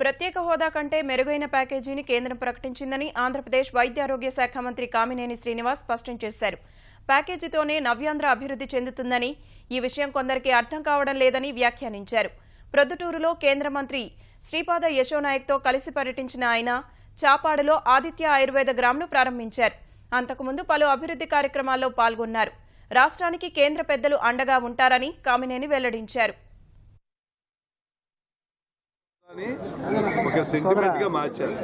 ప్రత్యేక హోదా కంటే మెరుగైన ప్యాకేజీని కేంద్రం ప్రకటించిందని ఆంధ్రప్రదేశ్ వైద్యారోగ్య శాఖ మంత్రి కామినేని శ్రీనివాస్ స్పష్టం చేశారు. ప్యాకేజీతోనే నవ్యాంధ్ర అభివృద్ధి చెందుతుందని ఈ విషయం కొందరికి అర్థం కావడం లేదని వ్యాఖ్యానించారు. ప్రొద్దుటూరులో కేంద్ర మంత్రి శ్రీపాద యశోనాయక్తో కలిసి పర్యటించిన ఆయన చాపాడులో ఆదిత్య ఆయుర్వేద గ్రామ్ను ప్రారంభించారు. అంతకుముందు పలు అభివృద్ధి కార్యక్రమాల్లో పాల్గొన్నారు. రాష్ట్రానికి కేంద్ర పెద్దలు అండగా ఉంటారని కామినేని వెల్లడించారు. ఒక సెంటిమెంట్గా మార్చారు.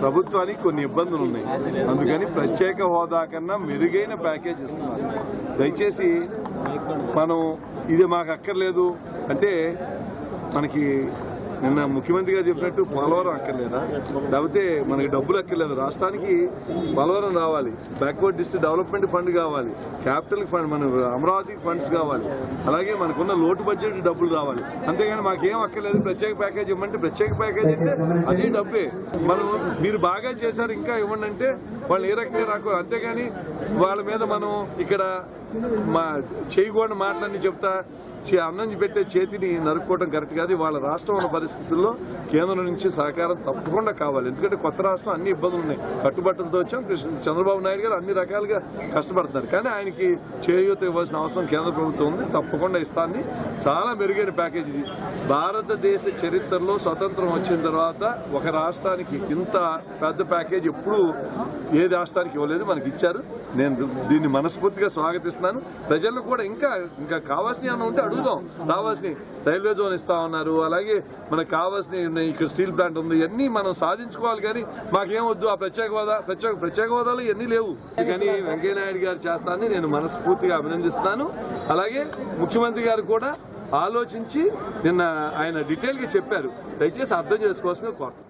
ప్రభుత్వానికి కొన్ని ఇబ్బందులు ఉన్నాయి. అందుకని ప్రత్యేక హోదా కన్నా మెరుగైన ప్యాకేజ్ ఇస్తున్నారు. దయచేసి మనం ఇది మాకు అక్కర్లేదు. అంటే మనకి నిన్న ముఖ్యమంత్రి గారు చెప్పినట్టు పోలవరం అక్కర్లేదా? లేకపోతే మనకి డబ్బులు అక్కర్లేదు. రాష్ట్రానికి పోలవరం రావాలి. బ్యాక్వర్డ్ డిస్ట్రిక్ట్ డెవలప్మెంట్ ఫండ్ కావాలి. క్యాపిటల్ ఫండ్ మన అమరావతికి ఫండ్స్ కావాలి. అలాగే మనకున్న లోటు బడ్జెట్ డబ్బులు రావాలి. అంతేగాని మాకేం అక్కర్లేదు. ప్రత్యేక ప్యాకేజ్ ఇవ్వమంటే ప్రత్యేక ప్యాకేజ్ అంటే అదే డబ్బే. మనం మీరు బాగా చేశారు ఇంకా ఇవ్వండి అంటే వాళ్ళు ఏ రకంగా రాకు అంతేగాని వాళ్ళ మీద మనం ఇక్కడ మా చేయకూడని మాటలన్నీ చెప్తా చే- అన్నం పెట్టే చేతిని నరుక్కోవడం కరెక్ట్ కాదు. వాళ్ళ రాష్ట్రం ఉన్న పరిస్థితుల్లో కేంద్రం నుంచి సహకారం తప్పకుండా కావాలి. ఎందుకంటే కొత్త రాష్ట్రం అన్ని ఇబ్బందులు ఉన్నాయి. కట్టుబట్టలతో వచ్చాం. కృష్ణ చంద్రబాబు నాయుడు గారు అన్ని రకాలుగా కష్టపడుతున్నారు. కానీ ఆయనకి చేయూత ఇవ్వాల్సిన అవసరం కేంద్ర ప్రభుత్వం ఉంది. తప్పకుండా ఇస్తాంది చాలా మెరుగైన ప్యాకేజ్ ఇది. భారతదేశ చరిత్రలో స్వతంత్రం వచ్చిన తర్వాత ఒక రాష్ట్రానికి ఇంత పెద్ద ప్యాకేజ్ ఎప్పుడూ ఏ రాష్ట్రానికి ఇవ్వలేదు మనకి ఇచ్చారు. నేను దీన్ని మనస్ఫూర్తిగా స్వాగతిస్తున్నాను. ప్రజల్లో కూడా ఇంకా ఇంకా కావాల్సినవి ఏమైనా ఉంటే అడుగుదాం. కావాల్సినవి రైల్వే జోన్ ఇస్తా ఉన్నారు. అలాగే మనకు కావాల్సినవి ఉన్నాయి ఇక్కడ స్టీల్ ప్లాంట్ ఉంది. ఇవన్నీ మనం సాధించుకోవాలి కానీ మాకేం వద్దు ఆ ప్రత్యేక హోదా ప్రత్యేక ప్రత్యేక హోదాలు ఇవన్నీ లేవు. కానీ వెంకయ్యనాయుడు గారు చేస్తానని నేను మనస్ఫూర్తిగా అభినందిస్తాను. అలాగే ముఖ్యమంత్రి గారు కూడా ఆలోచించి నిన్న ఆయన డీటెయిల్గా చెప్పారు. దయచేసి అర్థం చేసుకోవాల్సిన కోరుతాను